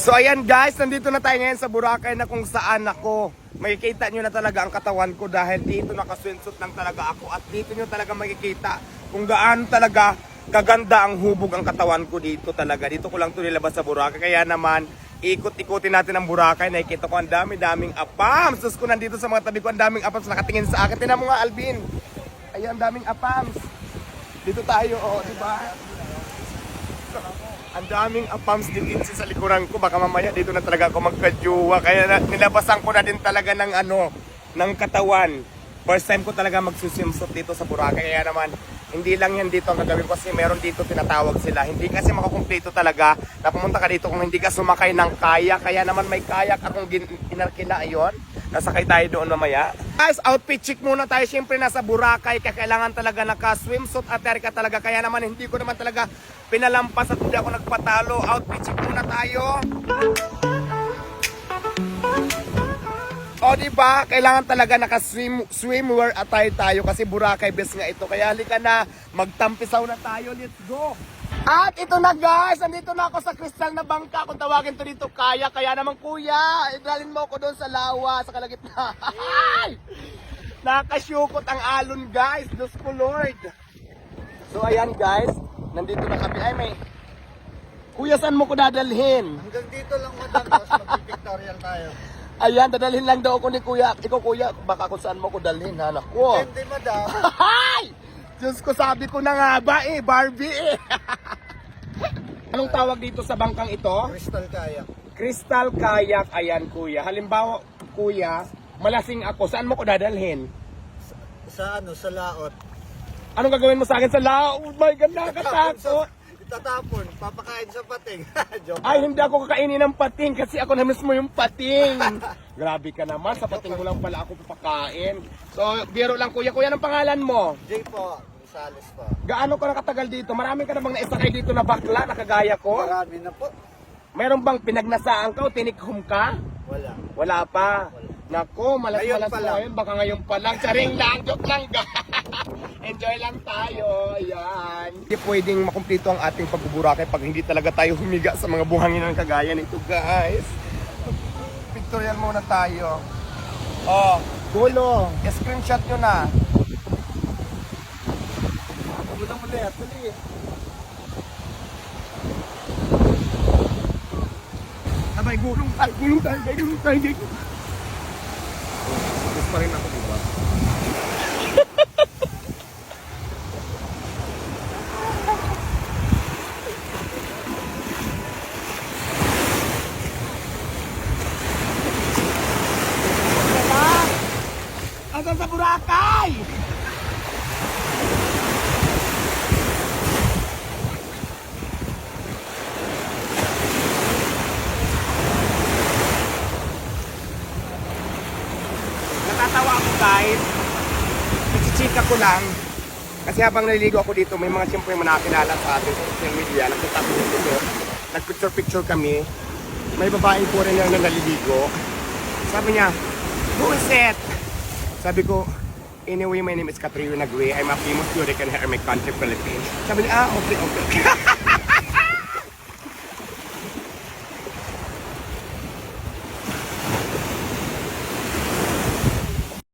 So ayan guys, nandito na tayo ngayon sa Boracay na kung saan ako. Makikita nyo na talaga ang katawan ko dahil dito nakaswimsuit lang talaga ako at dito nyo talaga makikita kung gaano talaga kaganda ang hubog ang katawan ko dito talaga. Dito ko lang ito nilabas sa Boracay. Kaya naman, ikot-ikutin natin ang Boracay. Nakikita ko ang dami-daming apams. Tapos ko nandito sa mga tabi ko, ang daming apams nakatingin sa akin. Tinan mo nga, Alvin. Ayan, daming apams. Dito tayo, oh, di ba? Ang daming apams din din sa likuran ko. Baka mamaya dito na talaga ako magkajuwa. Kaya na, nilabasan ko na din talaga ng ano, ng katawan. First time ko talaga magsusimsot dito sa Boracay. Kaya naman, hindi lang yan dito ang gagawin ko kasi meron dito tinatawag sila. Hindi kasi makakumpleto talaga na pumunta ka dito kung hindi ka sumakay ng kayak. Kaya naman may kayak akong inarkila ayon. Nasakay tayo doon mamaya. Guys, outfit check muna tayo. Siyempre nasa Boracay, kaya kailangan talaga naka-swimsuit at ka talaga. Kaya naman hindi ko naman talaga pinalampas at hindi ako nagpatalo. Outfit check muna tayo. O di ba? Kailangan talaga naka-swim swimwear attire tayo kasi Boracay best nga ito. Kaya halika na, magtampisaw na tayo. Let's go. At ito na guys, nandito na ako sa kristal na bangka. Kung tawagin to dito, kaya. Kaya naman kuya, idalin mo ako doon sa lawa, sa kalagitnaan. Nakasyukot ang alon guys. Diyos ko Lord. So ayan guys, nandito na kami. Ay may, kuya saan mo ko dadalhin? Hanggang dito lang madam, tapos mag-pictorial tayo. Ayan, dadalhin lang daw ako ni kuya. Ikaw kuya, baka kung saan mo ko dalhin, anak ko. Hindi madam. Hay! Diyos ko, sabi ko na nga ba eh, Barbie eh. Anong tawag dito sa bangkang ito? Crystal kayak. Crystal Kayak. Ayan, kuya. Halimbawa, kuya, malasing ako. Saan mo ko dadalhin? Sa ano, sa laot. Anong gagawin mo sa akin sa lao? Oh my God, nakakatakot. Itatapon, papakain sa pating. Joke. Ay, hindi ako kakainin ng pating kasi ako na mismo yung pating. Grabe ka naman, sa pating mo lang pala ako papakain. So, biro lang kuya. Kuya, anong pangalan mo? Jay po, Gonzales po. Gaano ka nakatagal dito? Marami ka na bang naisakay dito na bakla na kagaya ko? Marami na po. Meron bang pinagnasaan ka o tinikhum ka? Wala. Wala pa. Nako, malas Ngayon malas pa mo lang. ngayon. Baka ngayon pa lang. Charing lang, joke lang. Enjoy lang tayo. Ayan. Hindi pwedeng makumpleto ang ating pagbuburakay pag hindi talaga tayo humiga sa mga buhangin ng kagaya nito, guys. Pictorial muna tayo. Oh, gulo. Screenshot nyo na. Pumunta mo ulit. Dali. Sabay, gulong tayo, gulong tayo, guys, gulong tayo, guys. Gusto pa rin ako, di ba? Hanggang sa Boracay! Natatawa ako guys. Nagsichika ko lang. Kasi habang naliligo ako dito, may mga siyempre mga nakakilala sa ating social media. Nakita ko dito. Nag-picture-picture kami. May babaeng foreigner na naliligo. Sabi niya, who is it? Sabi ko, anyway, my name is Katrina Nagwe. I'm a famous Yurican here in my country, Philippines. Sabi niya, ah, okay, okay.